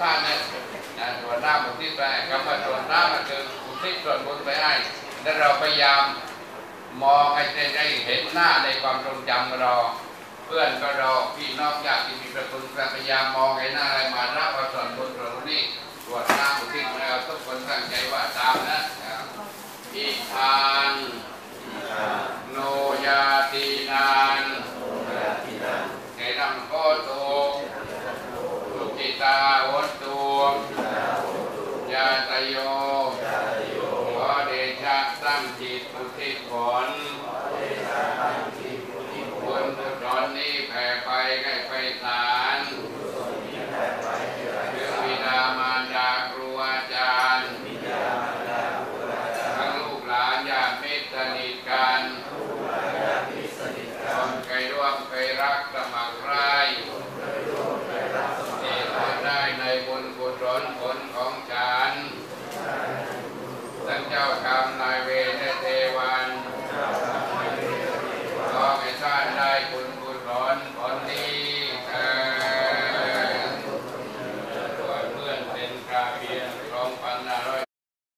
ท่านเนี่ยนะส่วนหน้ำอุทิศไปให้คำว่าส่วนหน้ำก็คืออุทิศส่วนบุญไปให้และเราพยายามมองให้ได้เห็นหน้าในความทรงจำเราเพื่อนก็รอพี่น้องญาติที่มีประคุณพยายามมองให้หน้าอะไรมารับเอาส่วนบุญตรงนี้ตรวจน้ำอุทิศมาแล้วทุกคนตั้งใจว่าตามนะอีกทานโนยาตีนานเกนังโคโตสุกิตาว ยาตโยขอเดชะตั้งจิตอุทิศผลบุญกุศลนี้แผ่ไปให้ไปสารถึงบิดามารดาครูอาจารย์ทั้งลูกหลานญาติมิตรสนิทกันคนเคยร่วมเคยรักสมัครใครที่ทำได้ในบุญกุศลผลของฉันทั้ง เจ้ากรรมนายเว